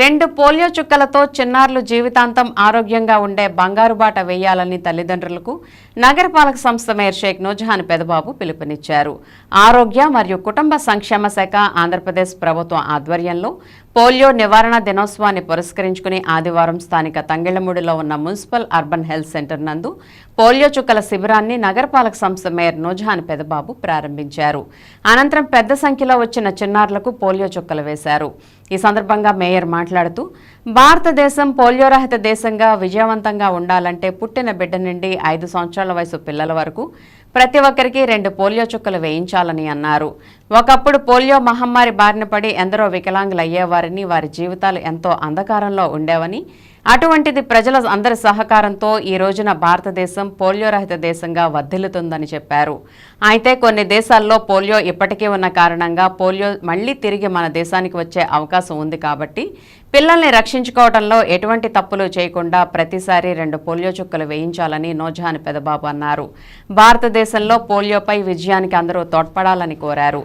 రెండు పోలియో చుక్కలతో చిన్నారులు జీవితాంతం ఆరోగ్యంగా ఉండే బంగారు బాట వేయాలని తల్లిదండ్రులకు నగరపాలక సంస్థ మేయర్ షేక్ నూజహాన్ పెదబాబు పిలుపునిచ్చారు. ఆరోగ్య మరియు కుటుంబ సంక్షేమ శాఖ ఆంధ్రప్రదేశ్ ప్రభుత్వం ఆధ్వర్యంలో పోలియో నివారణ దినోత్సవాన్ని పురస్కరించుకుని ఆదివారం స్థానిక తంగిళ్ళమూడిలో ఉన్న మున్సిపల్ అర్బన్ హెల్త్ సెంటర్ నందు పోలియో చుక్కల శిబిరాన్ని నగరపాలక సంస్థ మేయర్ నూజహాన్ పెదబాబు ప్రారంభించారు. అనంతరం పెద్ద సంఖ్యలో వచ్చిన చిన్నారులకు పోలియో చుక్కలు వేశారు. ఈ సందర్భంగా మేయర్ మాట్లాడుతూ భారతదేశం పోలియో రహిత దేశంగా విజయవంతంగా ఉండాలంటే పుట్టిన బిడ్డ నుండి ఐదు సంవత్సరాల వయసు పిల్లల వరకు ప్రతి ఒక్కరికి రెండు పోలియో చుక్కలు వేయించాలని అన్నారు. ఒకప్పుడు పోలియో మహమ్మారి బారిన పడి ఎందరో వికలాంగులు అయ్యేవారని వారి జీవితాలు ఎంతో అంధకారంలో ఉండేవని అటువంటిది ప్రజల అందరి సహకారంతో ఈ రోజున భారతదేశం పోలియో రహిత దేశంగా వర్ధిల్లుతుందని చెప్పారు. అయితే కొన్ని దేశాల్లో పోలియో ఇప్పటికీ ఉన్న కారణంగా పోలియో మళ్ళీ తిరిగి మన దేశానికి వచ్చే అవకాశం ఉంది కాబట్టి పిల్లల్ని రక్షించుకోవడంలో ఎటువంటి తప్పులు చేయకుండా ప్రతిసారి రెండు పోలియో చుక్కలు వేయించాలని నోజాన్ పెదబాబు అన్నారు. భారతదేశంలో పోలియోపై విజయానికి అందరూ తోడ్పడాలని కోరారు.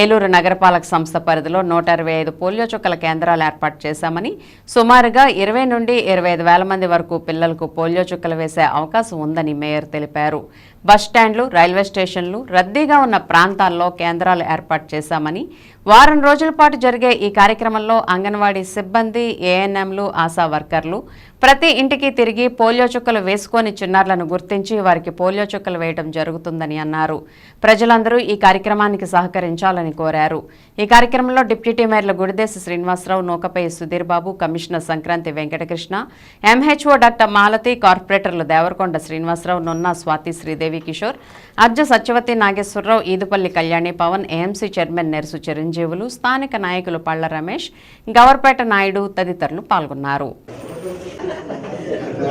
ఏలూరు నగరపాలక సంస్థ పరిధిలో నూట ఇరవై ఐదు పోలియో చుక్కల కేంద్రాలు ఏర్పాటు చేశామని సుమారుగా ఇరవై నుండి ఇరవై ఐదు వేల మంది వరకు పిల్లలకు పోలియో చుక్కలు వేసే అవకాశం ఉందని మేయర్ తెలిపారు. బస్టాండ్లు రైల్వే స్టేషన్లు రద్దీగా ఉన్న ప్రాంతాల్లో కేంద్రాలు ఏర్పాటు చేశామని వారం రోజుల పాటు జరిగే ఈ కార్యక్రమంలో అంగన్వాడీ సిబ్బంది ఏఎన్ఎంలు ఆశా వర్కర్లు ప్రతి ఇంటికి తిరిగి పోలియో చుక్కలు వేసుకొని చిన్నారులను గుర్తించి వారికి పోలియో చుక్కలు వేయడం జరుగుతుందని అన్నారు. ప్రజలందరూ ఈ కార్యక్రమానికి సహకరించాలని కోరారు. ఈ కార్యక్రమంలో డిప్యూటీ మేయర్లు గుడిదేశ Srinivasarao నూకపై Sudheer Babu commissioner Sankranthi Venkatakrishna MHO doctor Malathi కార్పొరేటర్లు దేవరకొండ శ్రీనివాసరావు నున్నా స్వాతి శ్రీదేవి కిషోర్ అర్జ సత్యవతి నాగేశ్వరరావు ఈదుపల్లి కళ్యాణి పవన్ ఏఎంసీ చైర్మన్ నెర్సు చిరంజీవులు స్థానిక నాయకులు పళ్ళ రమేష్ గవర్పేట నాయుడు తదితరులు పాల్గొన్నారు.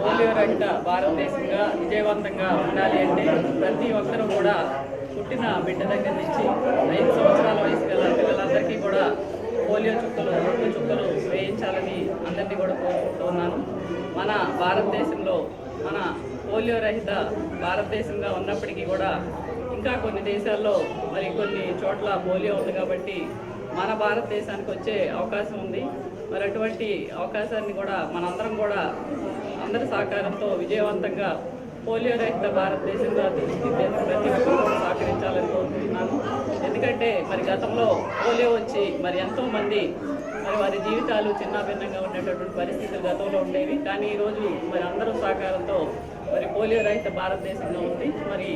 పోలియో రహిత భారతదేశంగా విజయవంతంగా ఉండాలి అంటే ప్రతి ఒక్కరూ కూడా పుట్టిన బిడ్డ దగ్గర నుంచి ఐదు సంవత్సరాల వయసు గల పిల్లలందరికీ కూడా పోలియో చుక్కలు రెండు చుక్కలు వేయించాలని అందరినీ కూడా కోరుకుంటున్నాను మన భారతదేశంలో మన పోలియో రహిత భారతదేశంగా ఉన్నప్పటికీ కూడా ఇంకా కొన్ని దేశాల్లో మరి కొన్ని చోట్ల పోలియో ఉంది కాబట్టి మన భారతదేశానికి వచ్చే అవకాశం ఉంది. మరి అటువంటి అవకాశాన్ని కూడా మనందరం కూడా అందరి సహకారంతో విజయవంతంగా పోలియో రహిత భారతదేశంగా తీర్చిదిద్దేందుకు ప్రతి ఒక్కరూ సహకరించాలని కోరుకుంటున్నాను. ఎందుకంటే మరి గతంలో పోలియో వచ్చి మరి ఎంతో మంది మరి వారి జీవితాలు చిన్నాభిన్నంగా ఉండేటటువంటి పరిస్థితులు గతంలో ఉండేవి. కానీ ఈరోజు మరి అందరూ సహకారంతో మరి పోలియో రహిత భారతదేశంగా ఉంది. మరి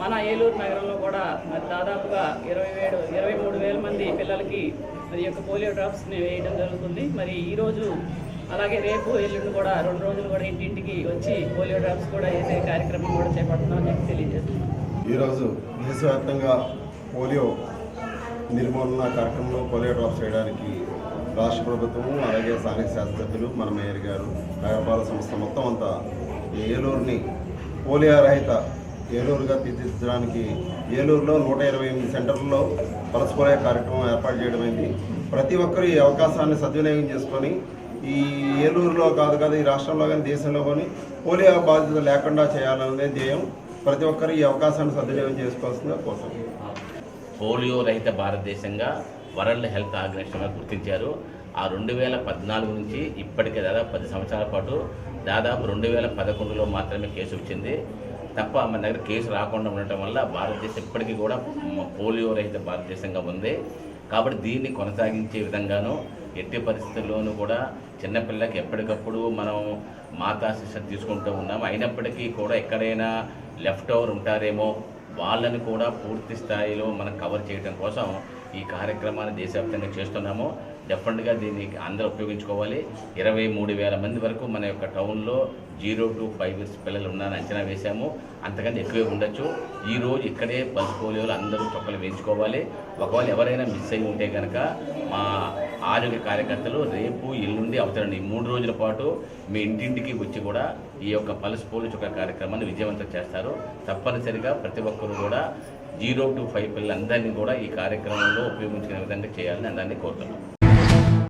మన ఏలూరు నగరంలో కూడా మరి దాదాపుగా ఇరవై ఏడు ఇరవై మూడు వేల మంది పిల్లలకి మరి యొక్క పోలియో డ్రాప్స్ని వేయడం జరుగుతుంది. మరి ఈరోజు అలాగే రేపు ఎల్లుండి కూడా రెండు రోజులు కూడా ఇంటింటికి వచ్చి పోలియో డ్రాప్స్ కూడా వేసే కార్యక్రమం కూడా చేపడుతున్నామని చెప్పి తెలియజేస్తున్నాం. ఈరోజు దేశవ్యాప్తంగా పోలియో నిర్మూలన కార్యక్రమంలో పోలియో డ్రాప్స్ చేయడానికి రాష్ట్ర ప్రభుత్వము అలాగే స్థానిక శాస్త్రజ్ఞులు మన మేయర్ గారు నగరపాలక సంస్థ మొత్తం అంతా ఏలూరుని పోలియో రహిత ఏలూరుగా తీర్చిదిద్దడానికి ఏలూరులో నూట ఇరవై ఎనిమిది సెంటర్లలో పరస్పర కార్యక్రమం ఏర్పాటు చేయడమైంది ప్రతి ఒక్కరూ ఈ అవకాశాన్ని సద్వినియోగం చేసుకొని ఈ ఏలూరులో కాదు కాదు ఈ రాష్ట్రంలో కానీ దేశంలో కానీ పోలియో బాధ్యత లేకుండా చేయాలనే ధ్యేయం ప్రతి ఒక్కరు ఈ అవకాశాన్ని సద్వినియోగం చేసుకోవాల్సిందిగా కోసం పోలియో రహిత భారతదేశంగా వరల్డ్ హెల్త్ ఆర్గనైజేషన్గా గుర్తించారు. ఆ రెండు వేల పద్నాలుగు నుంచి ఇప్పటికే దాదాపు పది సంవత్సరాల పాటు దాదాపు రెండు వేల పదకొండులో మాత్రమే కేసు వచ్చింది. తప్ప మన దగ్గర కేసు రాకుండా ఉండటం వల్ల భారతదేశం ఇప్పటికీ కూడా పోలియో రహిత భారతదేశంగా ఉంది. కాబట్టి దీన్ని కొనసాగించే విధంగాను ఎట్టి పరిస్థితుల్లోనూ కూడా చిన్నపిల్లలకి ఎప్పటికప్పుడు మనం మాతా శిక్షణ తీసుకుంటూ ఉన్నాం. అయినప్పటికీ కూడా ఎక్కడైనా లెఫ్ట్ ఓవర్ ఉంటారేమో వాళ్ళని కూడా పూర్తి స్థాయిలో మనం కవర్ చేయడం కోసం ఈ కార్యక్రమాన్ని దేశవ్యాప్తంగా చేస్తున్నాము. డెఫినెట్గా దీన్ని అందరూ ఉపయోగించుకోవాలి. ఇరవై మూడు వేల మంది వరకు మన యొక్క టౌన్లో జీరో టు ఫైవ్ ఇయర్స్ పిల్లలు ఉన్నారని అంచనా వేశాము. అంతకంటే ఎక్కువే ఉండొచ్చు. ఈరోజు ఇక్కడే పల్స్ పోలియోలు అందరూ చొక్కలు వేయించుకోవాలి. ఒకవేళ ఎవరైనా మిస్ అయి ఉంటే కనుక మా ఆరోగ్య కార్యకర్తలు రేపు ఎల్లుండి అవుతారండి మూడు రోజుల పాటు మీ ఇంటింటికి వచ్చి కూడా ఈ యొక్క పల్స్ పోలియో చొక్క కార్యక్రమాన్ని విజయవంతం చేస్తారు. తప్పనిసరిగా ప్రతి ఒక్కరు కూడా జీరో టు ఫైవ్ పిల్లలందరినీ కూడా ఈ కార్యక్రమంలో ఉపయోగించుకునే విధంగా చేయాలని అందరినీ కోరుతున్నాం.